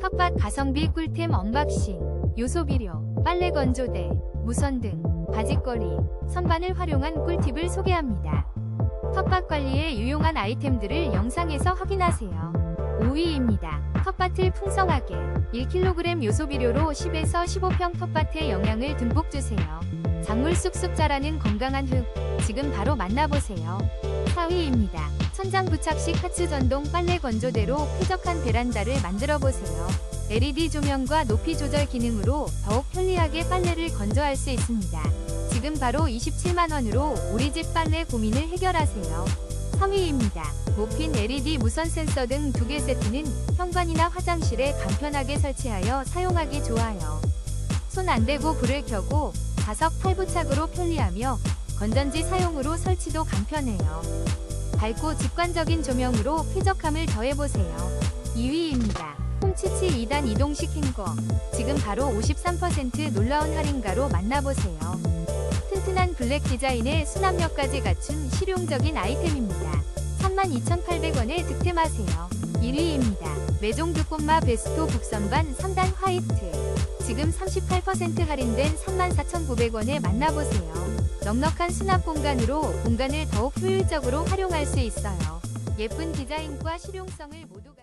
텃밭 가성비 꿀템 언박싱, 요소비료, 빨래 건조대, 무선 등, 바짓거리, 선반을 활용한 꿀팁을 소개합니다. 텃밭 관리에 유용한 아이템들을 영상에서 확인하세요. 5위입니다. 텃밭을 풍성하게 1kg 요소비료로 10에서 15평 텃밭에 영양을 듬뿍 주세요. 작물 쑥쑥 자라는 건강한 흙, 지금 바로 만나보세요. 4위입니다. 천장 부착식 하츠 전동 빨래 건조대로 쾌적한 베란다를 만들어 보세요. LED 조명과 높이 조절 기능으로 더욱 편리하게 빨래를 건조할 수 있습니다. 지금 바로 27만원으로 우리 집 빨래 고민을 해결하세요. 3위입니다. 모핀 LED 무선 센서 등 두 개 세트는 현관이나 화장실에 간편하게 설치하여 사용하기 좋아요. 손 안 대고 불을 켜고 자석 탈부착으로 편리하며 건전지 사용으로 설치도 간편해요. 밝고 직관적인 조명으로 쾌적함을 더해보세요. 2위입니다. 홈치치 2단 이동식 행거. 지금 바로 53% 놀라운 할인가로 만나보세요. 튼튼한 블랙 디자인의 수납력까지 갖춘 실용적인 아이템입니다. 32,800원에 득템하세요. 1위입니다. 메종드 꽃마 베스토 북선반 3단 화이트. 지금 38% 할인된 34,900원에 만나보세요. 넉넉한 수납 공간으로 공간을 더욱 효율적으로 활용할 수 있어요. 예쁜 디자인과 실용성을 모두